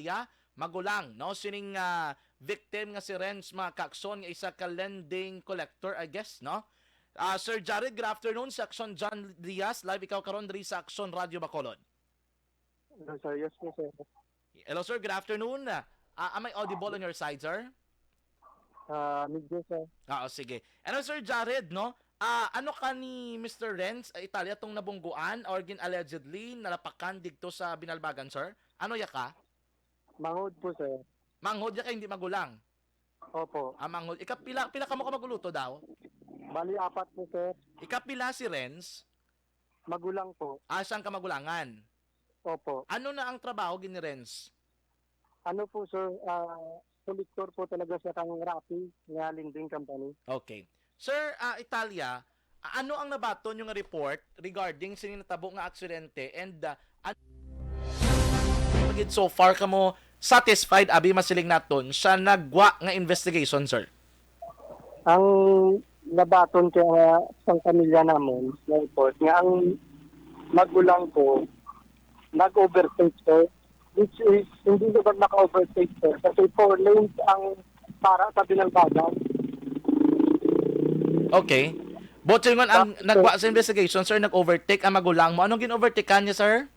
Italia, magulang, no? Sining ah, victim nga si Renz Macacson, nga isa ka lending collector, I guess, no? Ah, Sir Jared, good afternoon sa Action John Diaz. Live ikaw karon diri sa Action Radio Bacolod. No, sir. Yes po, sir. Hello sir, good afternoon. Ah, am I audible on your side, sir? Ah, medyo, sir. Ah, oh, sige. Ano Sir Jared, no? Ah, ano ka ni Mr. Renz uh, Italia tong nabungguan or gin allegedly nalapakan digto sa binalbagan, sir? Ano ya ka? Mangod po, sir. Manghod ka hindi magulang. Opo. Ah, manghod. Ikapila pila ka mo ka maguluto daw? Bali, apat po, sir. Ikapila si Renz. Magulang po. Ah, saan ka magulangan? Opo. Ano na ang trabaho ni Renz? Ano po, sir? Ah, collector po talaga sa kang Rappi nga lending company. Okay. Sir, ah, Italia, ano ang nabaton yung report regarding sa natabo nga aksidente and uh, ano so far ka mo satisfied abi masiling naton sa nagwa nga investigation, sir? Ang nabaton kaya sa pamilya namin, na report, nga ang magulang ko, nag-overtake, sir. Which is, hindi naman naka-overtake, sir. Kasi four lanes ang para sa binalbagan. Okay. Botsil ngon ang nagwa sa investigation, sir, nag-overtake ang magulang mo. Anong gin-overtake ka niya, sir?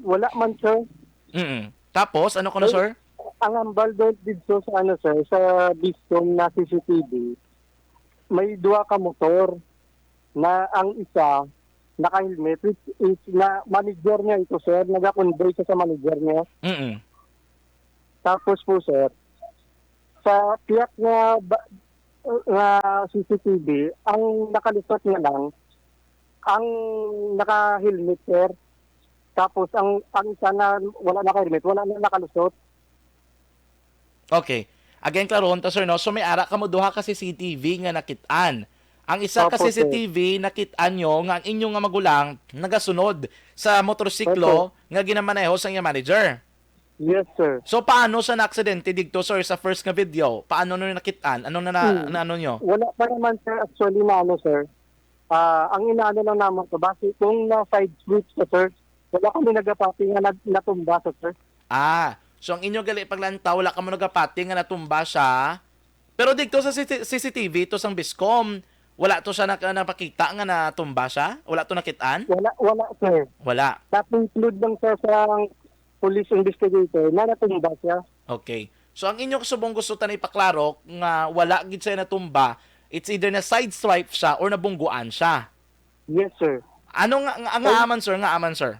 Wala man, sir. Mm Tapos, ano ko na, sir? ang ambal doon dito sa ano sir, sa Biscom na CCTV, may dua ka motor na ang isa naka-helmet which is na manager niya ito sir, nag-convey siya sa manager niya. Mm Tapos po sir, sa tiyak nga, ba- nga CCTV, ang nakalisot nga lang, ang naka-helmet sir, tapos ang ang isa na wala naka-helmet, wala na nakalusot. Okay. Again, klaron to, sir, no? So, may ara ka mo duha ka CCTV nga nakitaan. Ang isa ka Opo, sir. CCTV nakitaan nyo nga ang inyong nga magulang nagasunod sa motorsiklo nga ginamaneho sa inyong manager. Yes sir. So, paano sa na-aksidente dito, sir, sa first nga video? Paano nyo nakitaan? Ano na, na, Hmm. na ano nyo? Wala pa naman sir actually na ano sir. Ah, ang inaano lang naman to base kung na side switch to sir. Wala kami nagapati nga natumba to sir. Ah, so ang inyo gali paglantaw, wala ka mo nagapati nga natumba siya. Pero dito sa CC- CCTV, to sang Biscom, wala to siya nak- napakita nga natumba siya? Wala to nakitaan? Wala wala sir. Wala. Tap-include lang sir sa police investigator na natumba siya. Okay. So ang inyo subong gusto tan ipaklaro nga wala gid siya natumba, it's either na side swipe siya or nabungguan siya. Yes sir. Ano nga, nga, nga aman sir, nga aman sir?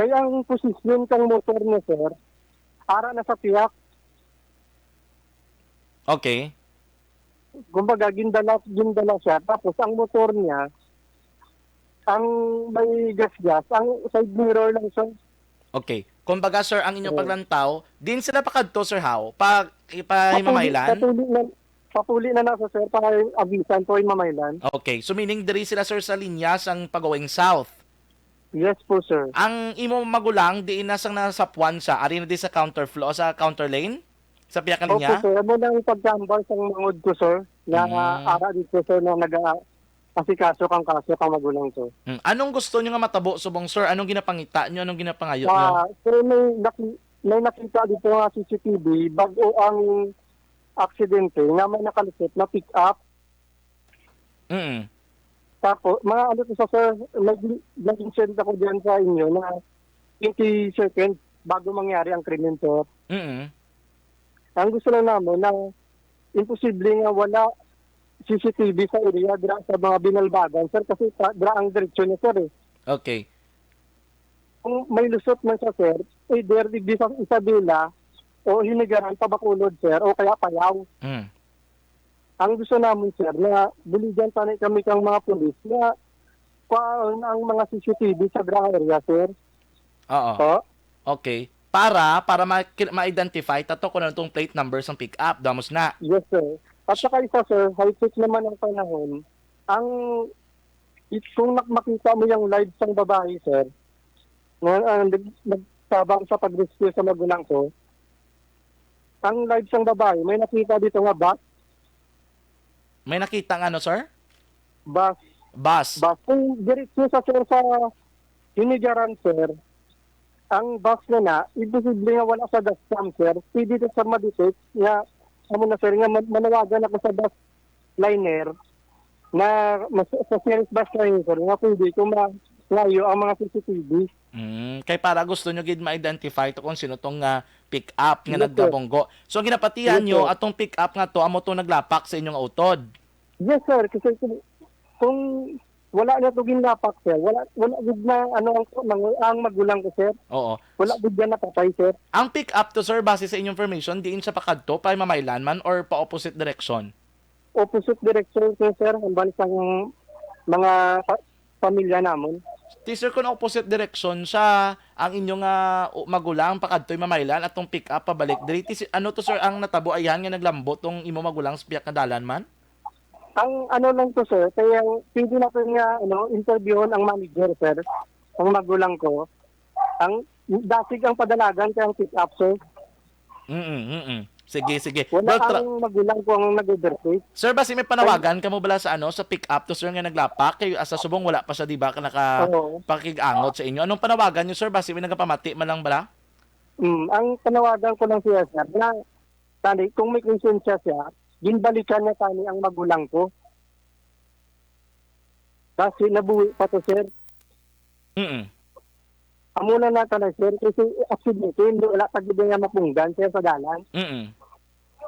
Kaya ang posisyon kang motor niya sir, ara na sa tiyak. Okay. Kumbaga gindala gindala siya tapos ang motor niya ang may gas-gas, ang side mirror lang sir. Okay. Kumbaga sir, ang inyong Oh. paglantaw, din sila pakadto sir how? Pag ipahimamailan? Papuli na, papuli na nasa sir para abisan po yung mamaylan. Okay. So meaning diri sila sir sa linya sang pagawing south. Yes po sir. Ang imo magulang di nasang nasa puwan siya, ari na di sa counter flow sa counter lane sa piya ka Opo sir, mo nang pagkambal sa mangod ko sir, na Mm. ara dito sir na nag asikaso kang kaso kang magulang to. Mm. Anong gusto niyo nga matabo subong sir? Anong ginapangita niyo? Anong ginapangayo niyo? Ah, sir, may, naki, may nakita dito nga CCTV bago ang aksidente nga may nakalusot na pick up Mm. Tapos, mga ano to sa sir, nag- nag-send ako dyan sa inyo na 20 seconds bago mangyari ang krimen to. Mm. Ang gusto lang namin na imposible nga wala CCTV sa area dra sa mga binalbagan, sir, kasi dra ang diretsyon niya, sir. Eh. Okay. Kung may lusot man siya, sir, either di sa Isabela o hinigaran pa Bacolod, sir, o kaya Payaw. Mm. Ang gusto namin, sir, na buligyan pa kami kang mga pulis na kuhaan ang mga CCTV sa dra area, sir. Oo. So, Okay. Para para ma- ma-identify tato ko na itong plate numbers ng pick up. Damos na. Yes, sir. At saka isa, sir, high-tech naman ang panahon. Ang, kung makita mo yung live sang babae, sir, na uh, nag, nagtabang sa pag-rescue sa magulang ko, ang live sang babae, may nakita dito nga bus, May nakita nga ano, sir? bus, Bus. bus. Kung diretso sa sir sa hinigaran, sir, ang box na na, imposible nga wala sa dust cam, sir. Pwede to sa madetect nga, amo na sir, nga man- manawagan ako sa dust liner na mas, sa series bus liner, sir, nga pwede kung malayo ang mga CCTV. Mm, kay para gusto nyo gid ma-identify to kung sino tong nga pick up nga Yes, nagdabonggo. So ang ginapatihan Yes, nyo atong pick up nga to amo to naglapak sa inyong utod. Yes, sir. Kasi kung, kung wala na ito ginapak, sir, wala, wala gud na ano ang, ang, ang magulang ko, sir. Oo. Wala gud na napatay, sir. Ang pick up to sir base sa inyong information diin siya pakadto pa mamaylan man or pa opposite direction. Opposite direction, ko, sir. Ang balis ang mga pa- pamilya namon. Sir kung opposite direction siya ang inyong ah, u- magulang pakadtoy mamaylan atong pick up pabalik diri ano to sir ang natabo ayan nga naglambot tong imo magulang sa piyak nga dalan man. Ang ano lang to, sir, kaya pwede natin nga ano, interviewon ang manager, sir. Ang magulang ko. Ang dasig ang padalagan kaya ang pick up, sir. Mm. mm Sige, sige. Wala Well, tra- ang magulang ko ang nag-overtake. Sir, basi may panawagan ka mo bala sa ano sa pick up to sir nga naglapak kay asa subong wala pa siya di ba ka naka Oo. pakigangot sa inyo. Anong panawagan niyo sir basi may nagapamati man lang bala? Mm, ang panawagan ko lang siya, sir, na tani, kung may konsensya siya, ginbalikan na tani ang magulang ko. Kasi nabuhi pa to, sir. Mm. Amo na na tanay, sir, kasi accident, hindi wala pa gid nga mapunggan siya sa dalan. Mm.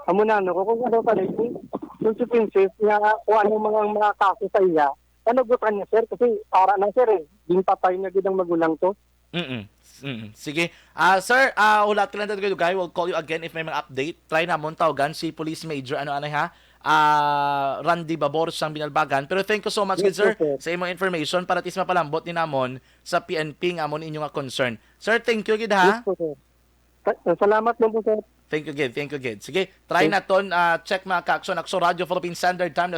Amo na ano ko, kung ano tanay, kung consequences nga kung ano mga mga kaso sa iya, ano gutan niya, sir, kasi para na, sir, eh. Din patay na gid ang magulang to. Mm. Mm. Sige. Ah, sir, ah ulat ka lang tayo guys. We'll call you again if may mga update. Try na mo tawagan si Police Major ano ano ha. Ah, Randy Baboros sang binalbagan. Pero thank you so much Yes, sir sir. sa imong information para tis mapalambot ni namon sa PNP nga amon inyo nga concern. Sir, thank you gid ha. Yes po, sir. Sa- Salamat po, sir. Thank you gid, thank you gid. Sige, try naton ah check mga ka-action Akso Radio Philippine Standard Time